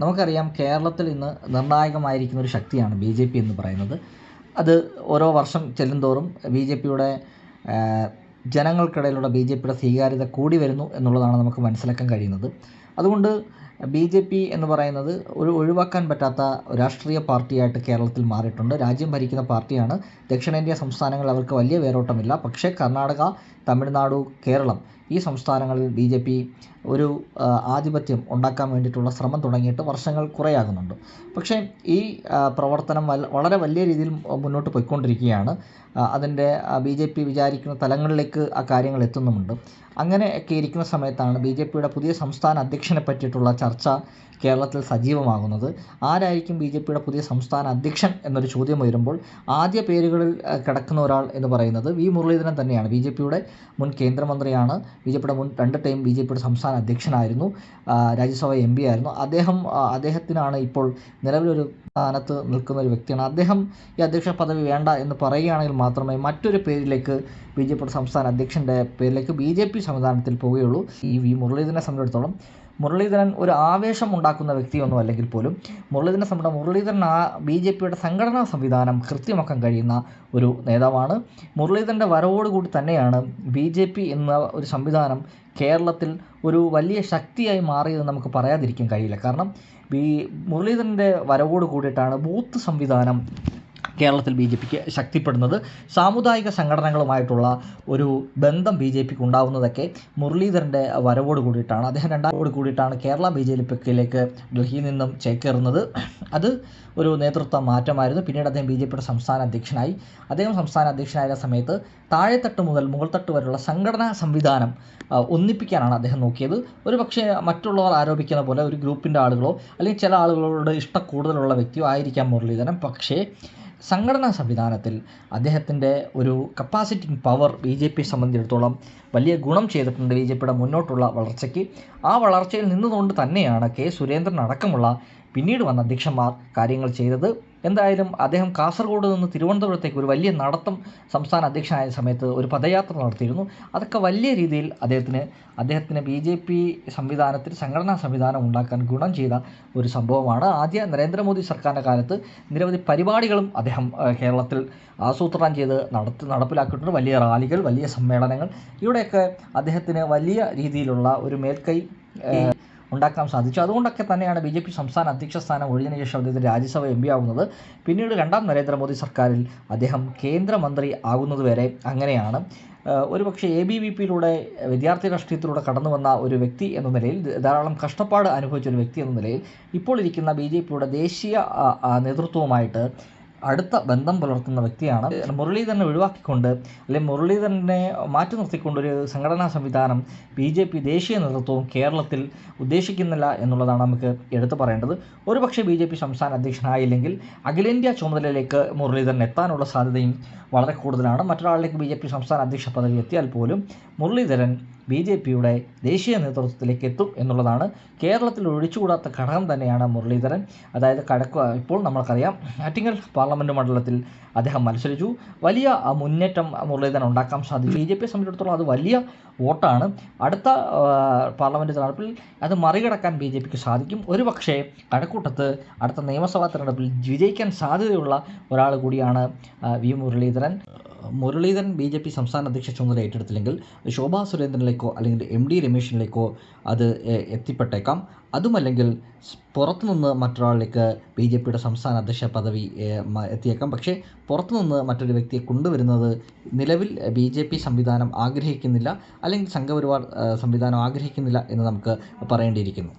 നമുക്കറിയാം കേരളത്തിൽ ഇന്ന് നിർണായകമായിരിക്കുന്ന ഒരു ശക്തിയാണ് ബി ജെ പി എന്ന് പറയുന്നത്. അത് ഓരോ വർഷം ചെല്ലുന്തോറും ബി ജെ പിയുടെ ജനങ്ങൾക്കിടയിലുള്ള ബി ജെ പിയുടെ സ്വീകാര്യത കൂടി വരുന്നു എന്നുള്ളതാണ് നമുക്ക് മനസ്സിലാക്കാൻ കഴിയുന്നത്. അതുകൊണ്ട് ബി ജെ പി എന്ന് പറയുന്നത് ഒരു ഒഴിവാക്കാൻ പറ്റാത്ത രാഷ്ട്രീയ പാർട്ടിയായിട്ട് കേരളത്തിൽ മാറിയിട്ടുണ്ട്. രാജ്യം ഭരിക്കുന്ന പാർട്ടിയാണ്. ദക്ഷിണേന്ത്യ സംസ്ഥാനങ്ങളിൽ അവർക്ക് വലിയ വേരോട്ടമില്ല. പക്ഷേ കർണാടക തമിഴ്നാടു കേരളം ഈ സംസ്ഥാനങ്ങളിൽ ബി ജെ പി ഒരു ആധിപത്യം ഉണ്ടാക്കാൻ വേണ്ടിയിട്ടുള്ള ശ്രമം തുടങ്ങിയിട്ട് വർഷങ്ങൾ കുറേയാകുന്നുണ്ട്. പക്ഷേ ഈ പ്രവർത്തനം വളരെ വലിയ രീതിയിൽ മുന്നോട്ട് പോയിക്കൊണ്ടിരിക്കുകയാണ്. അതിന്റെ ബി ജെ പി വിചാരിക്കുന്ന തലങ്ങളിലേക്ക് ആ കാര്യങ്ങൾ എത്തുന്നുമുണ്ട്. അങ്ങനെയൊക്കെ ഇരിക്കുന്ന സമയത്താണ് ബി ജെ പിയുടെ പുതിയ സംസ്ഥാന അധ്യക്ഷനെ പറ്റിയിട്ടുള്ള ചർച്ച കേരളത്തിൽ സജീവമാകുന്നത്. ആരായിരിക്കും ബി ജെ പിയുടെ പുതിയ സംസ്ഥാന അധ്യക്ഷൻ എന്നൊരു ചോദ്യം വരുമ്പോൾ ആദ്യ പേരുകളിൽ കിടക്കുന്ന ഒരാൾ എന്ന് പറയുന്നത് വി മുരളീധരൻ തന്നെയാണ്. ബി ജെ പിയുടെ മുൻ കേന്ദ്രമന്ത്രിയാണ് ബി ജെ പിയുടെ മുൻ രണ്ട് ടൈം ബി ജെ പിയുടെ സംസ്ഥാന അധ്യക്ഷനായിരുന്നു രാജ്യസഭ എം പി ആയിരുന്നു. അദ്ദേഹം അദ്ദേഹത്തിനാണ് ഇപ്പോൾ നിലവിലൊരു സ്ഥാനത്ത് നിൽക്കുന്ന ഒരു വ്യക്തിയാണ്. അദ്ദേഹം ഈ അധ്യക്ഷ പദവി വേണ്ട എന്ന് പറയുകയാണെങ്കിൽ മാത്രമേ മറ്റൊരു പേരിലേക്ക് ബി ജെ പിയുടെ സംസ്ഥാന അധ്യക്ഷന്റെ പേരിലേക്ക് ബി ജെ പി സംവിധാനത്തിൽ പോവുകയുള്ളൂ. ഈ വി മുരളീധരനെ സംബന്ധിച്ചിടത്തോളം മുരളീധരൻ ഒരു ആവേശം ഉണ്ടാക്കുന്ന വ്യക്തിയൊന്നും അല്ലെങ്കിൽ പോലും മുരളീധരനെ സംബന്ധിച്ച മുരളീധരൻ ആ ബി ജെ പിയുടെ സംഘടനാ സംവിധാനം കൃത്യമാക്കാൻ കഴിയുന്ന ഒരു നേതാവാണ്. മുരളീധരന്റെ വരവോടുകൂടി തന്നെയാണ് ബി ജെ പി എന്ന ഒരു സംവിധാനം കേരളത്തിൽ ഒരു വലിയ ശക്തിയായി മാറിയത് നമുക്ക് പറയാതിരിക്കാൻ കഴിയില്ല. കാരണം ബി മുരളീധരന്റെ വരവോട് കൂടിയിട്ടാണ് ബൂത്ത് സംവിധാനം കേരളത്തിൽ ബി ജെ പിക്ക് ശക്തിപ്പെടുന്നത്. സാമുദായിക സംഘടനകളുമായിട്ടുള്ള ഒരു ബന്ധം ബി ജെ പിക്ക് ഉണ്ടാവുന്നതൊക്കെ മുരളീധരന്റെ വരവോട് കൂടിയിട്ടാണ്. അദ്ദേഹം രണ്ടാമോട് കൂടിയിട്ടാണ് കേരള ബി ജെ പിക്കിലേക്ക് ഡൽഹിയിൽ നിന്നും ചേക്കേറുന്നത്. അത് ഒരു നേതൃത്വ മാറ്റമായിരുന്നു. പിന്നീട് അദ്ദേഹം ബി ജെ പിയുടെ സംസ്ഥാന അധ്യക്ഷനായി. അദ്ദേഹം സംസ്ഥാന അധ്യക്ഷനായ സമയത്ത് താഴെത്തട്ട് മുതൽ മുകൾത്തട്ട് വരെയുള്ള സംഘടനാ സംവിധാനം ഒന്നിപ്പിക്കാനാണ് അദ്ദേഹം നോക്കിയത്. ഒരു പക്ഷേ മറ്റുള്ളവർ ആരോപിക്കുന്ന പോലെ ഒരു ഗ്രൂപ്പിന്റെ ആളുകളോ അല്ലെങ്കിൽ ചില ആളുകളോട് ഇഷ്ടക്കൂടുതലുള്ള വ്യക്തിയോ ആയിരിക്കാം മുരളീധരൻ. പക്ഷേ സംഘടനാ സംവിധാനത്തിൽ അദ്ദേഹത്തിന്റെ ഒരു capacitating power B J P സംബന്ധിച്ചിടത്തോളം വലിയ ഗുണം ചെയ്തിട്ടുണ്ട് ബി ജെ പിയുടെ മുന്നോട്ടുള്ള വളർച്ചയ്ക്ക്. ആ വളർച്ചയിൽ നിന്നുകൊണ്ട് തന്നെയാണ് കെ സുരേന്ദ്രൻ അടക്കമുള്ള പിന്നീട് വന്ന അധ്യക്ഷന്മാർ കാര്യങ്ങൾ ചെയ്തത്. എന്തായാലും അദ്ദേഹം കാസർഗോഡ് നിന്ന് തിരുവനന്തപുരത്തേക്ക് ഒരു വലിയ നടത്തം സംസ്ഥാന അധ്യക്ഷനായ സമയത്ത് ഒരു പദയാത്ര നടത്തിയിരുന്നു. അതൊക്കെ വലിയ രീതിയിൽ അദ്ദേഹത്തിന് അദ്ദേഹത്തിന് ബി ജെ പി സംവിധാനത്തിൽ സംഘടനാ സംവിധാനം ഉണ്ടാക്കാൻ ഗുണം ചെയ്ത ഒരു സംഭവമാണ്. ആദ്യ നരേന്ദ്രമോദി സർക്കാരിന്റെ കാലത്ത് നിരവധി പരിപാടികളും അദ്ദേഹം കേരളത്തിൽ ആസൂത്രണം ചെയ്ത് നടത്തി നടപ്പിലാക്കിയിട്ടുണ്ട്. വലിയ റാലികൾ വലിയ സമ്മേളനങ്ങൾ. ഇവിടെയൊക്കെ അദ്ദേഹത്തിന് വലിയ രീതിയിലുള്ള ഒരു മേൽക്കൈ ഉണ്ടാക്കാൻ സാധിച്ചു. അതുകൊണ്ടൊക്കെ തന്നെയാണ് ബി ജെ പി സംസ്ഥാന അധ്യക്ഷ സ്ഥാനം ഒഴിഞ്ഞതിന് ശേഷം അദ്ദേഹത്തിന് രാജ്യസഭ എം പി ആവുന്നത്. പിന്നീട് രണ്ടാം നരേന്ദ്രമോദി സർക്കാരിൽ അദ്ദേഹം കേന്ദ്രമന്ത്രി ആകുന്നത് വരെ അങ്ങനെയാണ്. ഒരു ഒരുപക്ഷെ എ ബി വി പിയിലൂടെ വിദ്യാർത്ഥി രാഷ്ട്രീയത്തിലൂടെ കടന്നു വന്ന ഒരു വ്യക്തി എന്ന നിലയിൽ ധാരാളം കഷ്ടപ്പാട് അനുഭവിച്ച ഒരു വ്യക്തി എന്ന നിലയിൽ ഇപ്പോൾ ഇരിക്കുന്ന ബി ജെ പിയുടെ ദേശീയ നേതൃത്വവുമായിട്ട് അടുത്ത ബന്ധം പുലർത്തുന്ന വ്യക്തിയാണ്. മുരളീധരനെ ഒഴിവാക്കിക്കൊണ്ട് അല്ലെങ്കിൽ മുരളീധരനെ മാറ്റി നിർത്തിക്കൊണ്ട് ഒരു സംഘടനാ സംവിധാനം ബി ജെ പി ദേശീയ നേതൃത്വവും കേരളത്തിൽ ഉദ്ദേശിക്കുന്നില്ല എന്നുള്ളതാണ് നമുക്ക് എടുത്തു പറയേണ്ടത്. ഒരുപക്ഷെ ബി ജെ പി സംസ്ഥാന അധ്യക്ഷനായില്ലെങ്കിൽ അഖിലേന്ത്യാ ചുമതലയിലേക്ക് മുരളീധരൻ എത്താനുള്ള സാധ്യതയും വളരെ കൂടുതലാണ്. മറ്റൊരാളിലേക്ക് ബി ജെ പി സംസ്ഥാന അധ്യക്ഷ പദവി എത്തിയാൽ പോലും മുരളീധരൻ ബി ജെ പിയുടെ ദേശീയ നേതൃത്വത്തിലേക്ക് എത്തും എന്നുള്ളതാണ് കേരളത്തിൽ ഒഴിച്ചുകൂടാത്ത ഘടകം തന്നെയാണ് മുരളീധരൻ. അതായത് കടക്ക ഇപ്പോൾ നമ്മൾക്കറിയാം ആറ്റിങ്ങൽ പാർലമെന്റ് മണ്ഡലത്തിൽ അദ്ദേഹം മത്സരിച്ചു. വലിയ മുന്നേറ്റം മുരളീധരൻ ഉണ്ടാക്കാൻ സാധിച്ചു. ബി ജെ പിയെ സംബന്ധിച്ചിടത്തോളം അത് വലിയ വോട്ടാണ്. അടുത്ത പാർലമെന്റ് തെരഞ്ഞെടുപ്പിൽ അത് മറികടക്കാൻ ബി ജെ പിക്ക് സാധിക്കും. ഒരുപക്ഷേ കഴക്കൂട്ടത്ത് അടുത്ത നിയമസഭാ തെരഞ്ഞെടുപ്പിൽ വിജയിക്കാൻ സാധ്യതയുള്ള ഒരാൾ കൂടിയാണ് V Muraleedharan. Muraleedharan B J P സംസ്ഥാന അധ്യക്ഷ ചുമതല ഏറ്റെടുത്തില്ലെങ്കിൽ ശോഭാ സുരേന്ദ്രനിലേക്കോ അല്ലെങ്കിൽ എം ഡി രമേശിനിലേക്കോ അത് എത്തിപ്പെട്ടേക്കാം. അതുമല്ലെങ്കിൽ പുറത്തുനിന്ന് മറ്റൊരാളിലേക്ക് ബി ജെ പിയുടെ സംസ്ഥാന അധ്യക്ഷ പദവി എത്തിയേക്കാം. പക്ഷേ പുറത്തുനിന്ന് മറ്റൊരു വ്യക്തിയെ കൊണ്ടുവരുന്നത് നിലവിൽ ബി ജെ പി സംവിധാനം ആഗ്രഹിക്കുന്നില്ല അല്ലെങ്കിൽ സംഘപരിവാർ സംവിധാനം ആഗ്രഹിക്കുന്നില്ല എന്ന് നമുക്ക് പറയേണ്ടിയിരിക്കുന്നു.